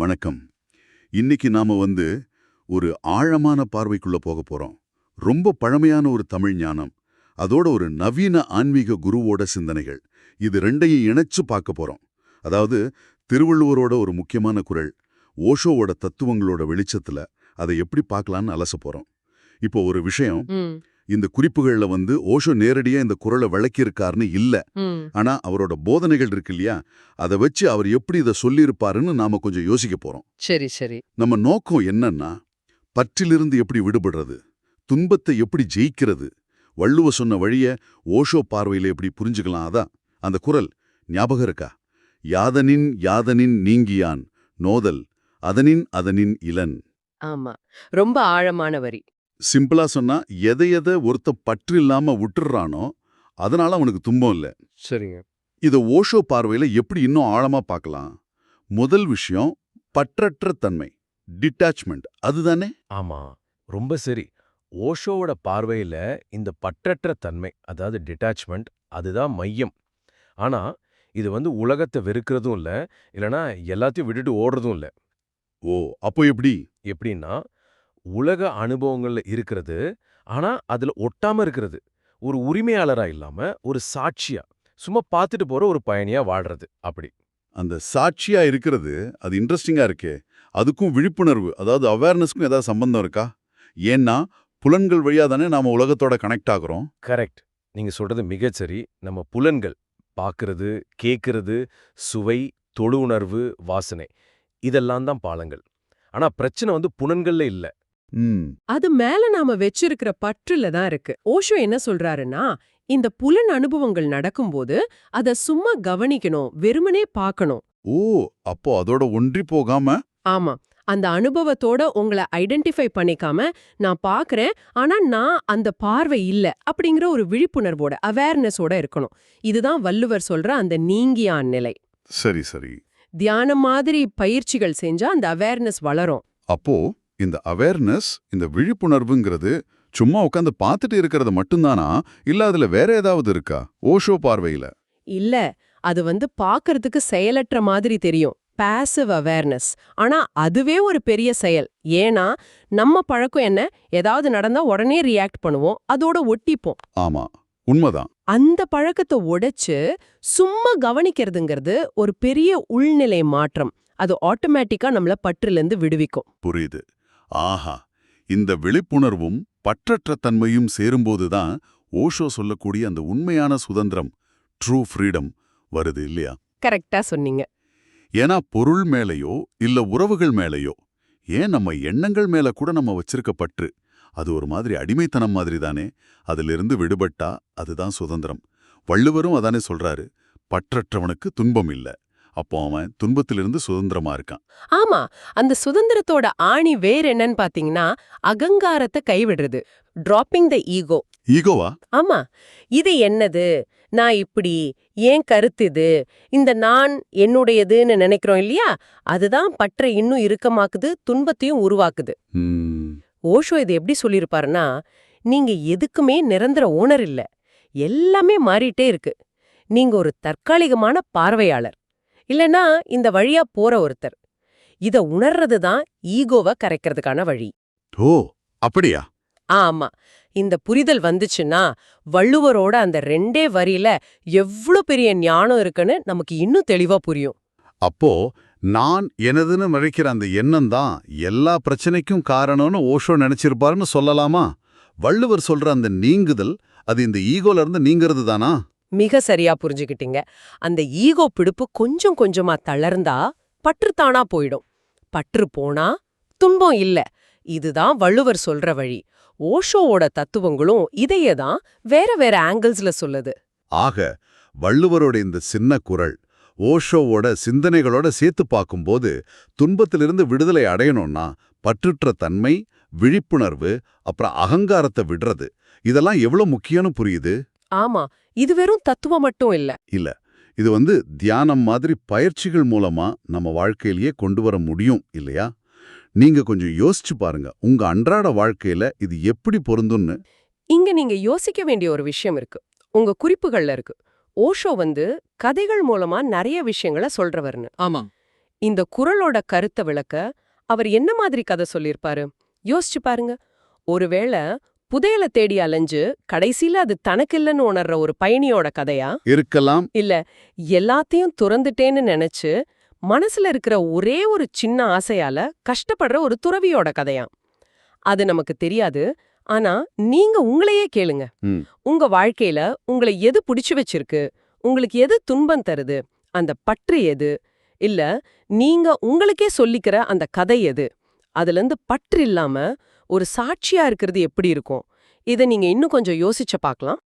வணக்கம். இன்னைக்கு நாம வந்து ஒரு ஆழமான பார்வைக்குள்ள போக போறோம். ரொம்ப பழமையான ஒரு தமிழ் ஞானம் அதோட ஒரு நவீன ஆன்மீக குருவோட சிந்தனைகள் இது ரெண்டையும் இணைச்சு பார்க்க போறோம். அதாவது திருவள்ளுவரோட ஒரு முக்கியமான குரல் ஓஷோவோட தத்துவங்களோட வெளிச்சத்துல அதை எப்படி பார்க்கலான்னு அலச போறோம். இப்போ ஒரு விஷயம் இந்த குறிப்புகள்ல வந்து ஓஷோ நேரடியா இந்த குரலை விளக்கியிருக்காருன்னு இல்ல. ஆனா அவரோட போதனைகள் இருக்கு இல்லையா? அதை வச்சு அவர் எப்படி இதை சொல்லியிருப்பாருன்னு நாம கொஞ்சம் யோசிக்க போறோம். சரி சரி. நம்ம நோக்கம் என்னன்னா பற்றிலிருந்து எப்படி விடுபடுறது? துன்பத்தை எப்படி ஜெயிக்கிறது? வள்ளுவ சொன்ன வழிய ஓஷோ பார்வையில எப்படி புரிஞ்சுக்கலாம்? அதான் அந்த குரல் ஞாபகம் இருக்கா? யாதனின் யாதனின் நீங்கியான் நோதல் அதனின் அதனின் இளன். ஆமா. ரொம்ப ஆழமான வரி. சிம்பிளா சொன்னா எதை எதை ஒருத்த பற்று இல்லாம விட்டுறானோ அதனால அவனுக்கு துன்பம் இல்ல. சரிங்க. இத ஓஷோ பார்வையில எப்படி இன்னும் ஆழமா பார்க்கலாம்? முதல் விஷயம் பற்றற்ற தன்மை டிட்டாச்மெண்ட். அதுதானே? ஆமா. ரொம்ப சரி. ஓஷோவோட பார்வையில இந்த பற்றற்ற தன்மை அதாவது டிட்டாச்மெண்ட் அதுதான் மையம். ஆனா இது வந்து உலகத்தை வெறுக்கிறதும் இல்ல இல்லனா எல்லாத்தையும் விட்டுட்டு ஓடுறதும் இல்ல. ஓ அப்போ எப்படி? எப்படின்னா உலக அனுபவங்கள்ல இருக்கிறது. ஆனா அதுல ஒட்டாம இருக்கிறது. ஒரு உரிமையாளரா இல்லாம ஒரு சாட்சியா. சும்மா பார்த்துட்டு போற ஒரு பயணியா வாழ்றது அப்படி. அந்த சாட்சியா இருக்கிறது அது இன்ட்ரெஸ்டிங்கா இருக்கே. அதுக்கும் விழிப்புணர்வு அதாவது அவேர்னஸ்க்கும் ஏதாவது சம்பந்தம் இருக்கா? ஏன்னா புலன்கள் வழியா தானே நாம உலகத்தோட கனெக்ட் ஆகுறோம். கரெக்ட் நீங்க சொல்றது மிகச்சரி நம்ம புலன்கள் பார்க்கிறது கேட்கிறது சுவை தொழு உணர்வு வாசனை இதெல்லாம் தான் பாலங்கள். ஆனா பிரச்சனை வந்து புலன்கள்ல இல்ல. அது மேல நாம வச்சிருக்கிற பற்றுல தான் இருக்கு. ஓஷோ என்ன சொல்றாருன்னா இந்த புலன் அனுபவங்கள் நடக்கும்போது அத சும்மா கவனிக்கணும் வெறுமனே பார்க்கணும். ஓ அப்போ அதோட ஒன்றி போகாம? ஆமா. அந்த அனுபவத்தோட உங்களை ஐடென்டிஃபை பண்ணிக்காம நான் பார்க்கறேன் ஆனா நான் அந்த பார்வை இல்ல அப்படிங்கிற ஒரு விழிப்புணர்வோட அவேர்னஸோட இருக்கணும். இதுதான் வள்ளுவர் சொல்ற அந்த நீங்கியான் நிலை. சரி சரி. தியானம் மாதிரி பயிற்சிகள் செஞ்சா அந்த அவேர்னஸ் வளரும். அப்போ? இந்த அவேர்னஸ் இந்த விழிப்புணர்வுங்கிறது சும்மா உட்காந்து பார்த்துட்டு இருக்கிறது மட்டும்தானா? இல்ல அதுல வேற ஏதாவது இருக்கா? ஓஷோ பார்வையில. இல்ல அது வந்து பார்க்கறதுக்கு செயலற்ற மாதிரி தெரியும். பாசிவ் அவேர்னஸ் ஆனா அதுவே ஒரு பெரிய செயல். ஏன்னா நம்ம பழக்கம் என்ன? ஏதாவது நடந்தா உடனே ரியாக்ட் பண்ணுவோம் அதோட ஒட்டிப்போம். ஆமா உண்மைதான். அந்த பழக்கத்தை உடைச்சு சும்மா கவனிக்கிறதுங்கிறது ஒரு பெரிய உள்நிலை மாற்றம். அது ஆட்டோமேட்டிக்கா நம்மள பற்றிலிருந்து விடுவிக்கும். புரியுது. ஆஹா இந்த விழிப்புணர்வும் பற்றற்ற தன்மையும் சேரும்போதுதான் ஓஷோ சொல்லக்கூடிய அந்த உண்மையான சுதந்திரம் ட்ரூ ஃப்ரீடம் வருது இல்லையா? கரெக்டா சொன்னீங்க. ஏன்னா பொருள் மேலேயோ இல்ல உறவுகள் மேலேயோ ஏன் நம்ம எண்ணங்கள் மேல கூட நம்ம வச்சிருக்க பற்று? அது ஒரு மாதிரி அடிமைத்தனம் மாதிரி தானே அதிலிருந்து விடுபட்டா அதுதான் சுதந்திரம். வள்ளுவரும் அதானே சொல்றாரு பற்றற்றவனுக்கு துன்பம் இல்ல. அப்போ அவன் துன்பத்திலிருந்து சுதந்திரமா இருக்கான். ஆமா அந்த சுதந்திரத்தோட ஆணி வேர் என்னன்னு பாத்தீங்கன்னா அகங்காரத்தை கைவிடுறது. டிராப்பிங் த ஈகோ ஈகோவா? ஆமா. இது என்னது? நான் இப்படி ஏன் கருத்து இது? இந்த நான் என்னுடையதுன்னு நினைக்கிறோம் இல்லையா? அதுதான் பற்றை இன்னும் இறுக்கமாக்குது துன்பத்தையும் உருவாக்குது. ஓஷோ இது எப்படி சொல்லியிருப்பாருன்னா நீங்க எதுக்குமே நிரந்தர ஓனர் இல்ல. எல்லாமே மாறிட்டே இருக்கு. நீங்க ஒரு தற்காலிகமான பார்வையாளர். இல்லனா இந்த வழியா போற ஒருத்தர். இத உணர்றது தான் ஈகோவை கரைக்கிறதுக்கான வழி. ஓ அப்படியா? ஆமா. இந்த புரிதல் வந்துச்சுன்னா வள்ளுவரோட அந்த ரெண்டே வரியில எவ்ளோ பெரிய ஞானம் இருக்குன்னு நமக்கு இன்னும் தெளிவா புரியும். அப்போ நான் எனதுன்னு நினைக்கிற அந்த எண்ணம் தான் எல்லா பிரச்சனைக்கும் காரணம்னு ஓஷோ நினைச்சிருப்பாருன்னு சொல்லலாமா? வள்ளுவர் சொல்ற அந்த நீங்குதல் அது இந்த ஈகோல இருந்து நீங்கிறது தானா? மிக சரியா புரிஞ்சுக்கிட்டீங்க. அந்த ஈகோ பிடிப்பு கொஞ்சம் கொஞ்சமா தளர்ந்தா பற்று தானா போயிடும். பற்று போனா துன்பம் இல்ல. இதுதான் வள்ளுவர் சொல்ற வழி. ஓஷோவோட தத்துவங்களும் இதையே தான் வேற வேற ஆங்கிள்ஸ்ல சொல்லுது. ஆக வள்ளுவரோட இந்த சின்ன குரல் ஓஷோவோட சிந்தனைகளோட சேர்த்து பார்க்கும்போது துன்பத்திலிருந்து விடுதலை அடையணும்னா பற்றுற்ற தன்மை விழிப்புணர்வு அப்புறம் அகங்காரத்தை விடுறது. இதெல்லாம் எவ்வளோ முக்கியம்னு புரியுது? ஆமா இது வெறும் தத்துவம் மட்டும் இல்ல. இல்ல இது வந்து தியானம் மாதிரி பயிற்சிகள் மூலமா நம்ம வாழ்க்கையிலேயே கொண்டு வர முடியும் இல்லையா? நீங்க கொஞ்சம் யோசிச்சு பாருங்க உங்க அன்றாட வாழ்க்கையில இது எப்படி பொருந்தும்னு. இங்க நீங்க யோசிக்க வேண்டிய ஒரு விஷயம் இருக்கு உங்க குறிப்புகள்ல இருக்கு. ஓஷோ வந்து கதைகள் மூலமா நிறைய விஷயங்களை சொல்றவர்னு. ஆமா. இந்த குரலோட கருத்தை விளக்க அவர் என்ன மாதிரி கதை சொல்லியிருப்பாரு? யோசிச்சு பாருங்க. ஒருவேளை புதையல தேடி அலைஞ்சு கடைசியில அது தனக்கு இல்லைன்னு உணர்ற ஒரு பயணியோட கதையா? இருக்கலாம். இல்ல எல்லாத்தையும் துறந்துட்டேன்னு நினைச்சு மனசுல இருக்கிற ஒரே ஒரு சின்ன ஆசையால கஷ்டப்படுற ஒரு துறவியோட கதையா? அது நமக்கு தெரியாது. ஆனா நீங்க உங்களையே கேளுங்க. உங்க வாழ்க்கையில உங்களை எது பிடிச்சு வச்சிருக்கு? உங்களுக்கு எது துன்பம் தருது? அந்த பற்று எது? இல்ல நீங்க உங்களுக்கே சொல்லிக்கிற அந்த கதை எது? அதுல இருந்து பற்று இல்லாம ஒரு சாட்சியா இருக்கிறது எப்படி இருக்கும்? இதை நீங்க இன்னும் கொஞ்சம் யோசிச்சு பார்க்கலாம்.